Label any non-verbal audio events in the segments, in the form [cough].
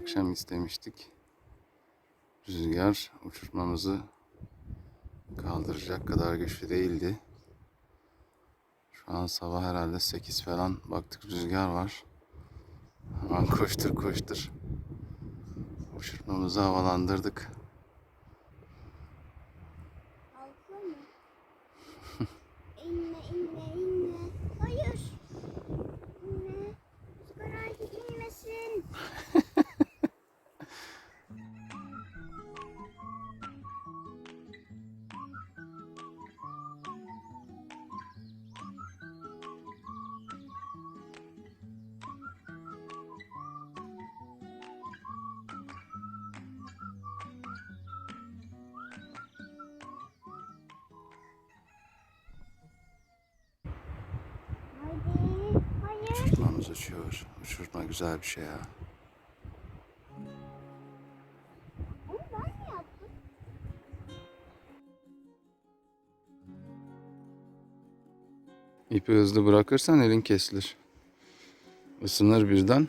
akşam istemiştik. Rüzgar uçurtmamızı kaldıracak kadar güçlü değildi. Şu an sabah herhalde 8 falan baktık rüzgar var. Hemen koştur koştur. Uçurtmamızı havalandırdık. Uçurtmamız uçuyor. Uçurtma güzel bir şey yaptım? İpi hızlı bırakırsan elin kesilir. Isınır birden.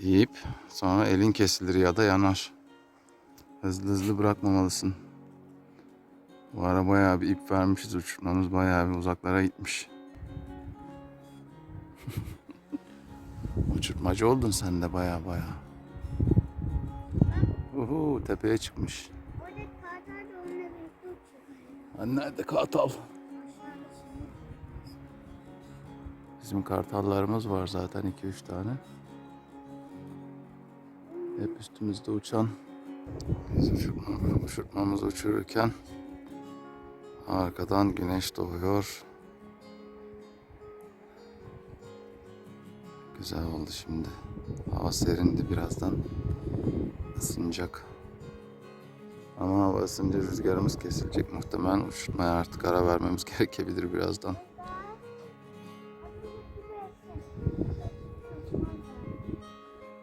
Yiyip sonra elin kesilir ya da yanar. Hızlı hızlı bırakmamalısın. Bu ara bayağı bir ip vermişiz uçurtmamız bayağı bir uzaklara gitmiş. Uçurtmacı oldun sen de bayağı bayağı. Uhu tepeye çıkmış. Hani nerede kartal? Bizim kartallarımız var zaten 2-3 tane. Hep üstümüzde uçan. Biz uçurtma, uçurtmamızı uçururken arkadan güneş doğuyor. Güzel oldu şimdi. Hava serindi birazdan. ısınacak. Ama hava ısınca rüzgarımız kesilecek muhtemelen. Uçurtmaya artık ara vermemiz [laughs] gerekebilir birazdan.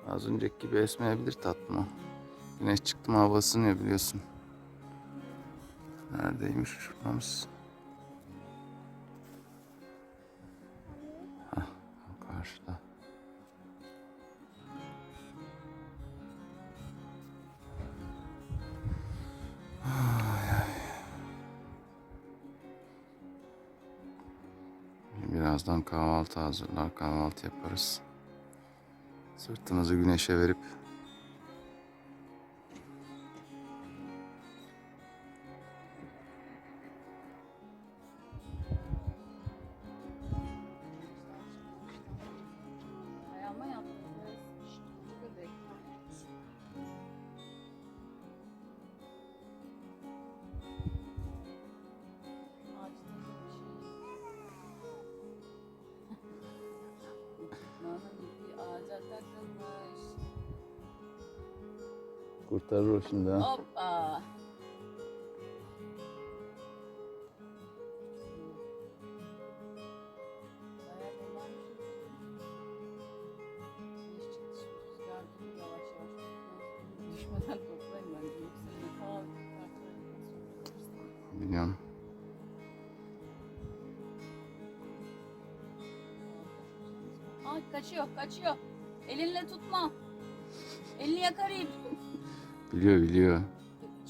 Az önceki gibi esmeyebilir tatlım o. Güneş çıktı mı hava ısınıyor biliyorsun. Neredeymiş uçurtmamız? Kahvaltı hazırlar, kahvaltı yaparız. Sırtımızı güneşe verip kurtarır o şimdi ha. Hoppa. Biliyorum. Ay kaçıyor kaçıyor. Elinle tutma. Elini yakar ip. Biliyor biliyor.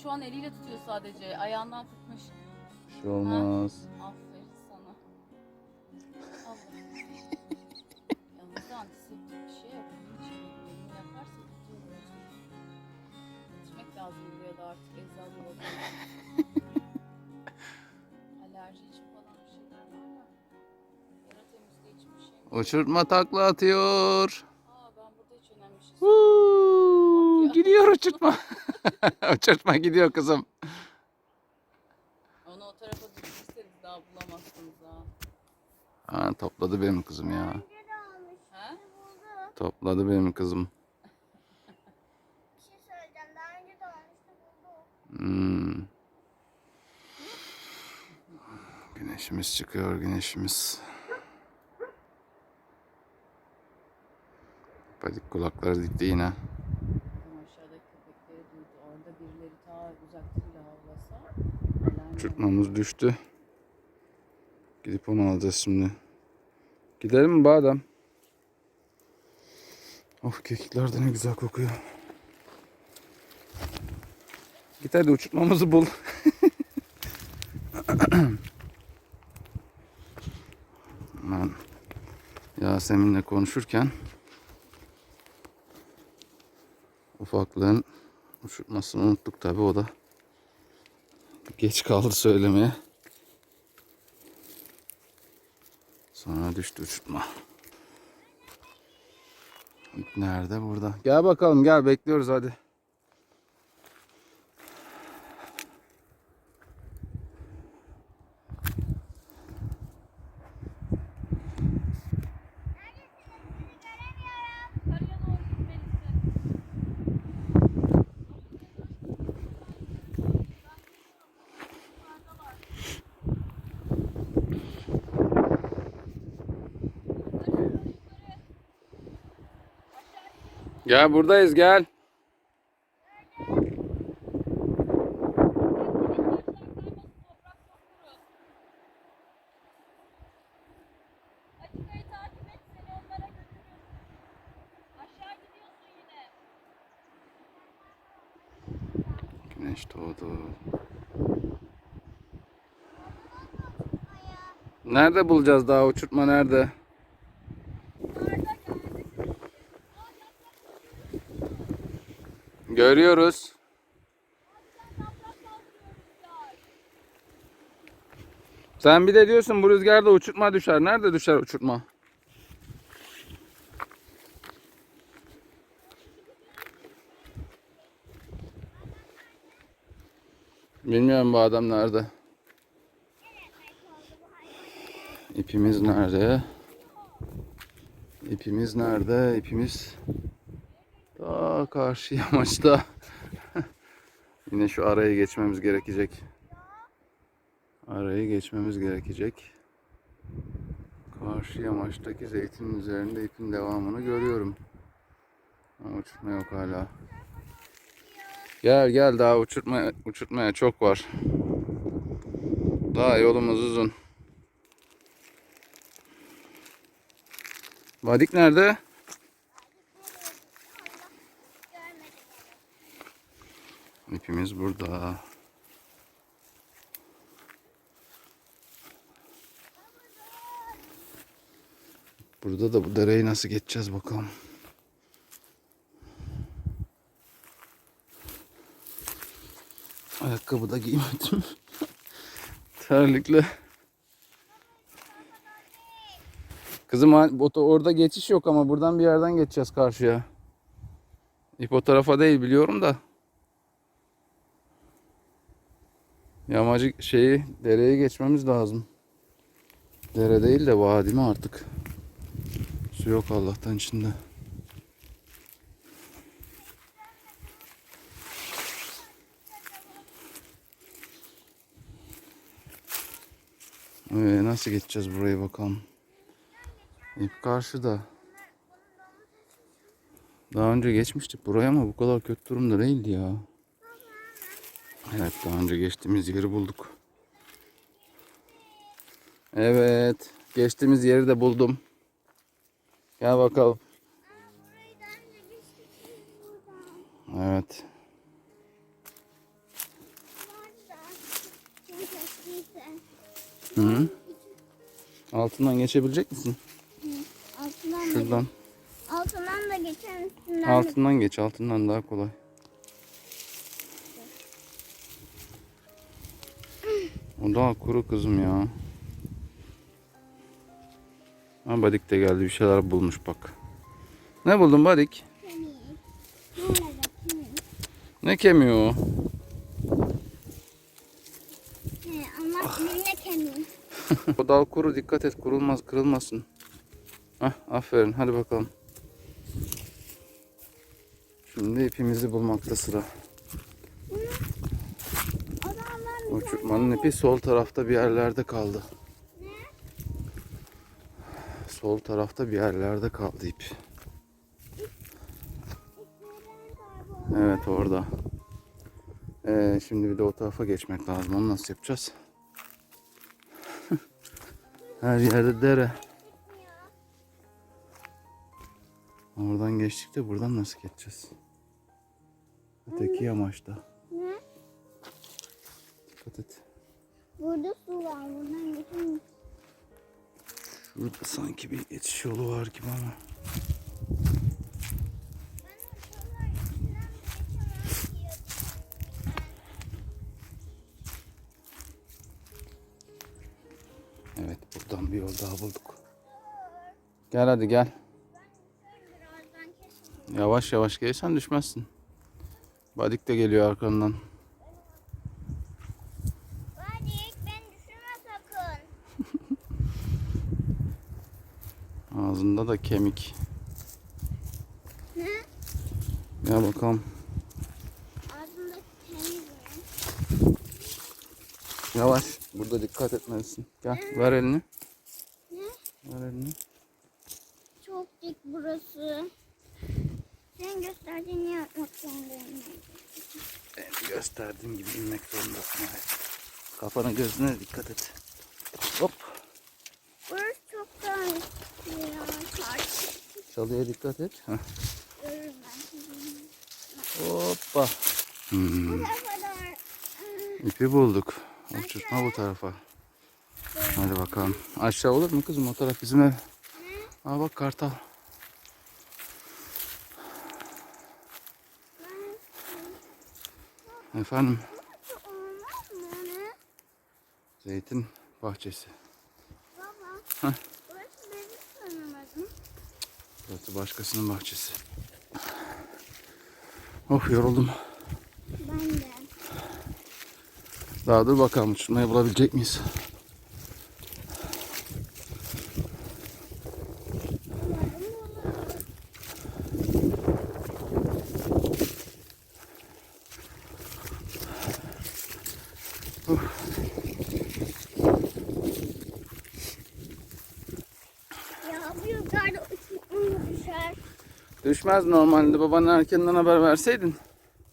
Şu an eliyle tutuyor sadece. Ayağından tutmuş. Bir şey olmaz. Aferin sana. Allah. [laughs] Yalnız antiseptik bir şey yok. Bunun için elini yaparsa tutuyor. Gitmek lazım buraya da artık eczane olacak. [laughs] Alerji için falan bir şeyler var da. Yara temizliği için bir şey. Uçurtma takla atıyor. Aa ben burada hiç önemli bir şey Huu, [laughs] gidiyor uçurtma. [laughs] uçurtma gidiyor kızım. Onu o tarafa düşürseniz daha bulamazsınız ha. Ha, topladı benim kızım ya. Buldu. Topladı benim kızım. Bir şey söyleyeceğim. Daha önce de almıştı buldu. Hmm. Güneşimiz çıkıyor güneşimiz. Padik kulakları dikti yine. Tam aşağıdaki köpekleri duydu. Orada birileri ta uzakta bile havlasa. alarm Uçurtmamız düştü. Gidip onu alacağız şimdi. Gidelim mi Badem? Of kekikler de ne güzel kokuyor. Git hadi uçurtmamızı bul. [coughs] ben Yasemin'le konuşurken ufaklığın uçurtmasını unuttuk tabi o da geç kaldı söylemeye. Sonra düştü uçurtma. Nerede? Burada. Gel bakalım gel bekliyoruz hadi. Gel buradayız gel. Güneş doğdu. Nerede bulacağız daha uçurtma nerede? Görüyoruz. Sen bir de diyorsun bu rüzgarda uçurtma düşer. Nerede düşer uçurtma? Bilmiyorum bu adam nerede. İpimiz nerede? İpimiz nerede? İpimiz daha karşı yamaçta. [laughs] Yine şu arayı geçmemiz gerekecek. Arayı geçmemiz gerekecek. Karşı yamaçtaki zeytinin üzerinde ipin devamını görüyorum. Ama uçurtma yok hala. Gel gel daha uçurtmaya, uçurtmaya çok var. Daha yolumuz uzun. Vadik nerede? İpimiz burada. Burada da bu dereyi nasıl geçeceğiz bakalım. Ayakkabı da giymedim. [laughs] Terlikle. Kızım orada geçiş yok ama buradan bir yerden geçeceğiz karşıya. İp o tarafa değil biliyorum da. Yamacı şeyi dereye geçmemiz lazım. Dere değil de vadi mi artık? Su yok Allah'tan içinde. Ee, nasıl geçeceğiz buraya bakalım. İp karşıda. Daha önce geçmiştik buraya ama bu kadar kötü durumda değildi ya. Evet daha önce geçtiğimiz yeri bulduk. Evet geçtiğimiz yeri de buldum. Gel bakalım. Evet. Hı -hı. Altından geçebilecek misin? Altından da, Şuradan. altından da üstünden de Altından geç. Altından daha kolay. O daha kuru kızım ya. Ha Badik de geldi. Bir şeyler bulmuş bak. Ne buldun Badik? Ne kemiği o? [laughs] O dal kuru. Dikkat et. Kurulmaz, kırılmasın. Hah, aferin. Hadi bakalım. Şimdi ipimizi bulmakta sıra. O zaman ben bir Uçurtmanın ipi sol tarafta bir yerlerde kaldı. Sol tarafta bir yerlerde kaldı ip. Evet orada. Ee, şimdi bir de o tarafa geçmek lazım. Onu nasıl yapacağız? [laughs] Her yerde dere. Oradan geçtik de buradan nasıl geçeceğiz? Öteki yamaçta. Dikkat et. Burada su var. Buradan geçelim. Şurada sanki bir geçiş yolu var gibi ama. Evet buradan bir yol daha bulduk. Gel hadi gel. Yavaş yavaş gelirsen düşmezsin. Badik de geliyor arkandan. Vadik ben düşürme sakın. Ağzında da kemik. Ne? Gel bakalım. Ağzımda temiz mi? Yavaş. Burada dikkat etmelisin. Gel ver elini. Ne? Ver elini. Çok dik burası. Sen gösterdiğini yapmak zorundayım. Benim gösterdiğim gibi inmek zorundasın. Evet. Kafana gözüne dikkat et. Hop. Burası çok ya. Çarşı Çalıya dikkat et. Heh. Hoppa. Hmm. İpi bulduk. Uçurtma bu tarafa. Hadi bakalım. Aşağı olur mu kızım? O taraf bizim ev. Aa bak kartal. Efendim zeytin bahçesi. Baba. Heh. Burası başkasının bahçesi. Oh yoruldum. Ben de. Daha dur bakalım uçurmayı bulabilecek miyiz? Ya bu yukarıda düşer. Düşmez normalde. Babanın erkenden haber verseydin.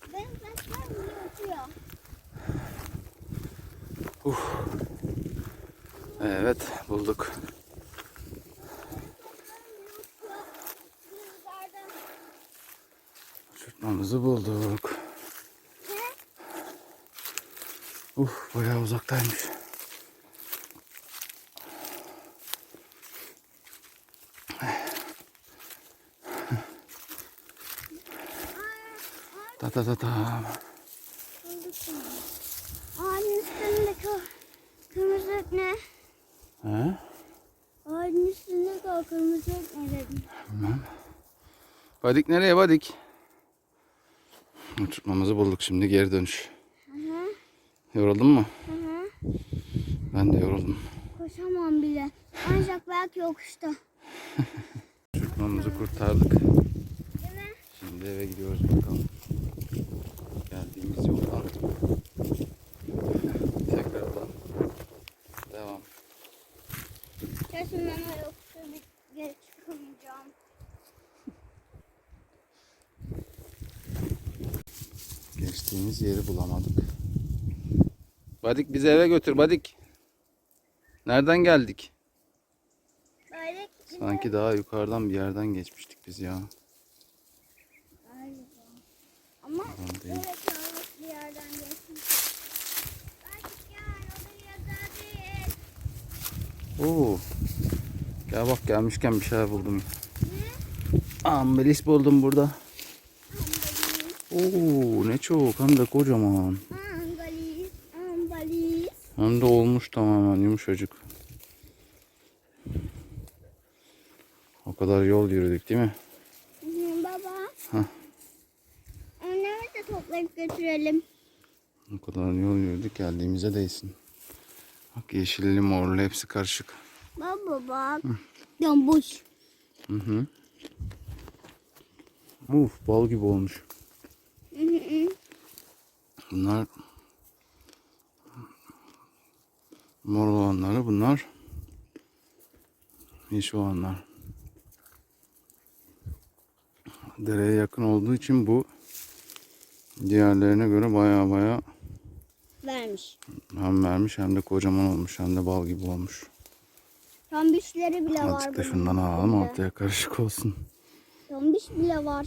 Saçlarım bile uçuyor. Evet bulduk. Uçurtmamızı bulduk. Uf bayağı uzaktaymış. Ta ta ta. Ağacın üstündeki o kırmızı ne? He? Ağacın üstündeki o kırmızı ne dedim? Bilmem. Badik nereye Badik? Uçurtmamızı bulduk şimdi geri dönüş. Hı hı. Yoruldun mu? Hı hı. Ben de yoruldum. Koşamam bile. Ancak belki yokuşta. [laughs] Uçurtmamızı kurtardık. Şimdi eve gidiyoruz bakalım. Geldiğimiz yoldan. Tekrardan devam. Kesin ben o yokuşta bir geç çıkamayacağım. Geçtiğimiz yeri bulamadık. Badik bizi eve götür Badik. Nereden geldik? Sanki daha yukarıdan bir yerden geçmiştik biz ya. Ama Tamam değil. böyle karanlık bir yerden geçmiş. Belki gel oraya da değil. Oo. Gel bak gelmişken bir şeyler buldum. Ambelis buldum burada. Oo ne çok hem de kocaman. Ambalis. Ambalis. Hem de olmuş tamamen yumuşacık. O kadar yol yürüdük değil mi? Hı, Baba. Hah. Onları da toplayıp götürelim. O kadar yol yürüdük geldiğimize değsin. Bak yeşilli morlu hepsi karışık. Baba bak. Yan boş. Hı hı. Uf bal gibi olmuş. Hı hı hı. Bunlar mor olanları bunlar yeşil olanlar. Dereye yakın olduğu için bu diğerlerine göre baya baya Vermiş. hem vermiş hem de kocaman olmuş hem de bal gibi olmuş. Tam bişleri bile var. Azıcık da şundan alalım ortaya karışık olsun. Tombiş bile var.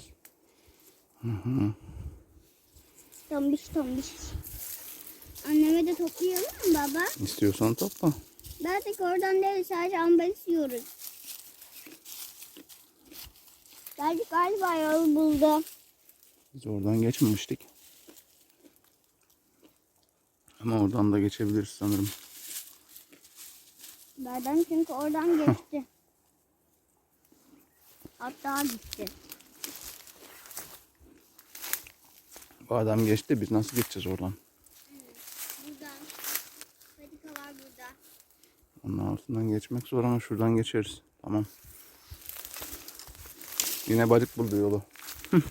Tombiş tombiş. Anneme de toplayalım mı baba? İstiyorsan topla. Artık oradan değil sadece amba istiyoruz. Belki galiba yol buldu. Biz oradan geçmemiştik. Ama oradan da geçebiliriz sanırım. Nereden çünkü oradan geçti. Hatta gitti. Bu adam geçti. Biz nasıl geçeceğiz oradan? Buradan. Patika var burada. Onun altından geçmek zor ama şuradan geçeriz. Tamam. Yine balık buldu yolu. Of,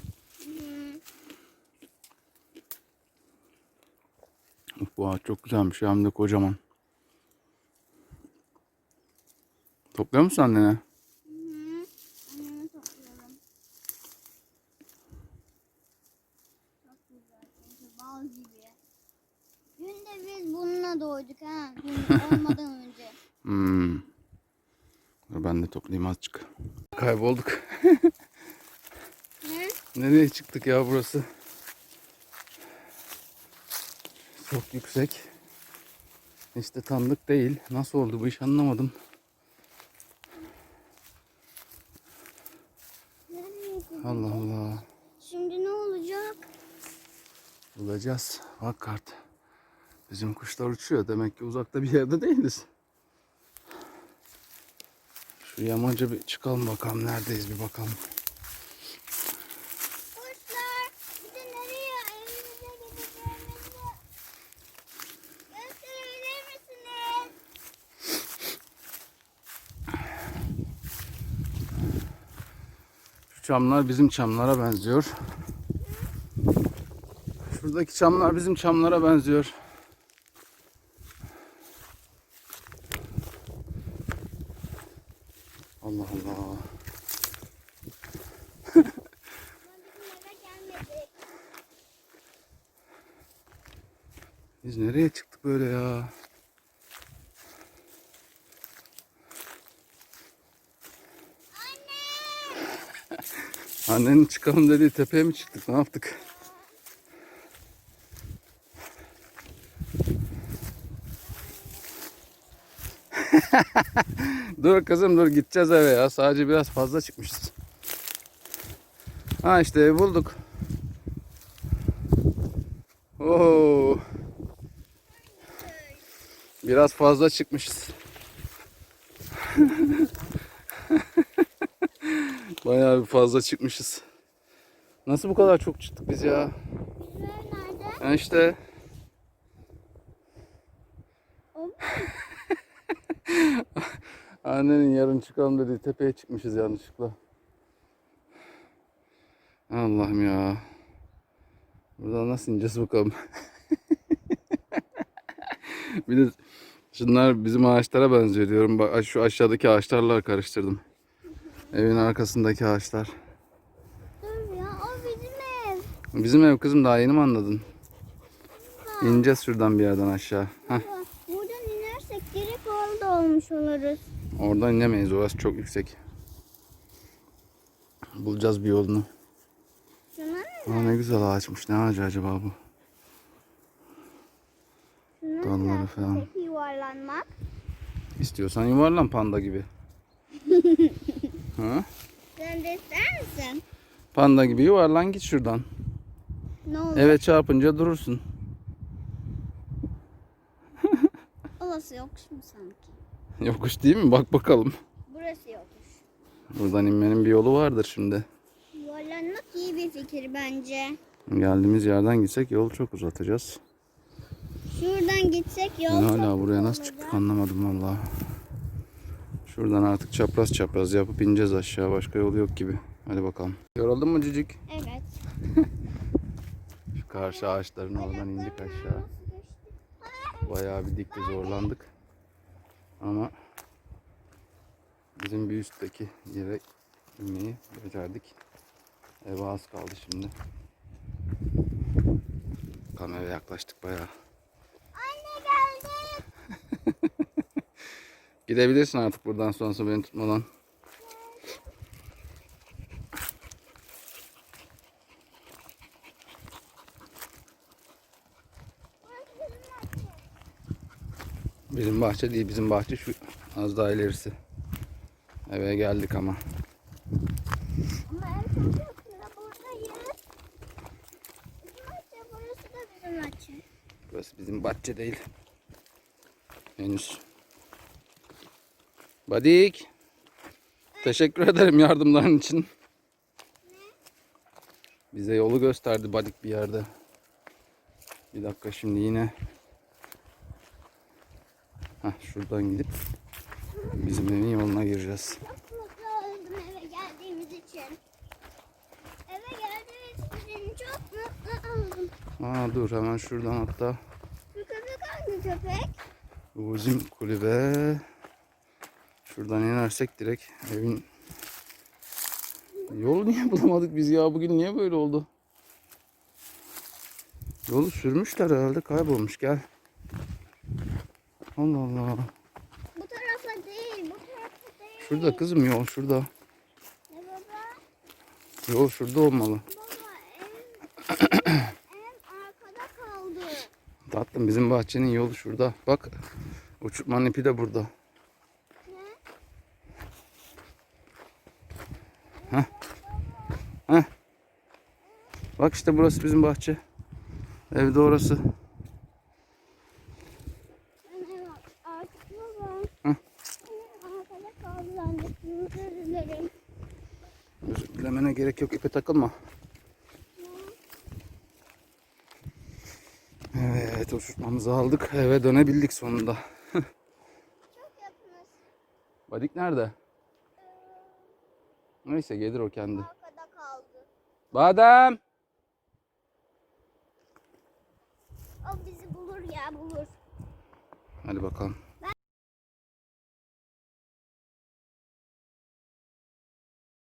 bu ağaç çok güzelmiş hem de kocaman. Topluyor musun annene? Hı. Anneme topluyorum. Çok güzel. Çünkü bal gibi. Dün de biz bununla doyduk ha. Olmadan önce. Hmm. Dur ben de toplayayım azıcık. Kaybolduk. [laughs] Ne? Nereye çıktık ya burası? Çok yüksek. İşte tanıdık değil. Nasıl oldu bu iş anlamadım. Allah Allah. Şimdi ne olacak? Bulacağız. Bak kart. Bizim kuşlar uçuyor. Demek ki uzakta bir yerde değiliz. Şu yamaca bir çıkalım bakalım. Neredeyiz bir bakalım. Kuşlar bize nereye evimize gideceğimizi gösterebilir misiniz? Şu çamlar bizim çamlara benziyor. Şuradaki çamlar bizim çamlara benziyor. Allah Allah. [laughs] Biz nereye çıktık böyle ya? Annenin çıkalım dediği tepeye mi çıktık? Ne yaptık? [laughs] dur kızım dur gideceğiz eve ya. Sadece biraz fazla çıkmışız. Ha işte evi bulduk. Oo. Biraz fazla çıkmışız. [laughs] Bayağı bir fazla çıkmışız. Nasıl bu kadar çok çıktık biz ya? Nerede? Ha işte. [laughs] Annenin yarın çıkalım dediği tepeye çıkmışız yanlışlıkla. Allah'ım ya. Buradan nasıl ineceğiz bakalım. [laughs] bir de şunlar bizim ağaçlara benziyor diyorum. Bak şu aşağıdaki ağaçlarla karıştırdım. Evin arkasındaki ağaçlar. Dur ya o bizim ev. Bizim ev kızım daha yeni mi anladın? İneceğiz şuradan bir yerden aşağı. Heh. Buradan inersek direkt orada olmuş oluruz. Oradan inemeyiz. Orası çok yüksek. Bulacağız bir yolunu. Aa, ne güzel ağaçmış. Ne ağacı acaba bu? Dalları da falan. yuvarlanmak. İstiyorsan yuvarlan panda gibi. [laughs] ha? Sen de ister misin? Panda gibi yuvarlan git şuradan. Ne olur? Evet çarpınca durursun. [laughs] Orası yokmuş mu sanki? Yokuş değil mi? Bak bakalım. Burası yokmuş. Buradan inmenin bir yolu vardır şimdi. Yuvarlanmak iyi bir fikir bence. Geldiğimiz yerden gitsek yolu çok uzatacağız. Şuradan gitsek yol çok hala buraya nasıl çıktık olacak. anlamadım valla. Şuradan artık çapraz çapraz yapıp ineceğiz aşağı. Başka yolu yok gibi. Hadi bakalım. Yoruldun mu cicik? Evet. [laughs] Şu karşı ağaçların oradan indik aşağı. Bayağı bir dikti zorlandık. Ama bizim bir üstteki yere inmeyi becerdik. Eve az kaldı şimdi. Kameraya yaklaştık bayağı. Anne geldi. [laughs] Gidebilirsin artık buradan sonrası beni tutmadan. Bizim bahçe değil, bizim bahçe şu az daha ilerisi. Eve geldik ama. Burası bizim bahçe değil. Henüz. Badik. Teşekkür ederim yardımların için. Bize yolu gösterdi Badik bir yerde. Bir dakika şimdi yine. Heh, şuradan gidip bizim evin yoluna gireceğiz. Çok mutlu oldum eve geldiğimiz için. Eve geldiğimiz için çok mutlu oldum. Aa dur hemen şuradan hatta Bu köpek hangi köpek? bizim kulübe. Şuradan inersek direkt evin Yolu niye [laughs] bulamadık biz ya? Bugün niye böyle oldu? Yolu sürmüşler herhalde kaybolmuş gel. Allah Allah. Bu tarafa değil, bu tarafa değil. Şurada kızım yol şurada. Ne baba? Yol şurada olmalı. Baba ev, [clears throat] ev arkada kaldı. Tatlım bizim bahçenin yolu şurada. Bak uçurtmanın ipi de burada. Ne? Bak işte burası bizim bahçe. Evde orası. Dilemene gerek yok ipe takılma. Evet uçurtmamızı aldık. Eve dönebildik sonunda. Çok yakınız. Badik nerede? Neyse gelir o kendi. Badem! O bizi bulur ya bulur. Hadi bakalım.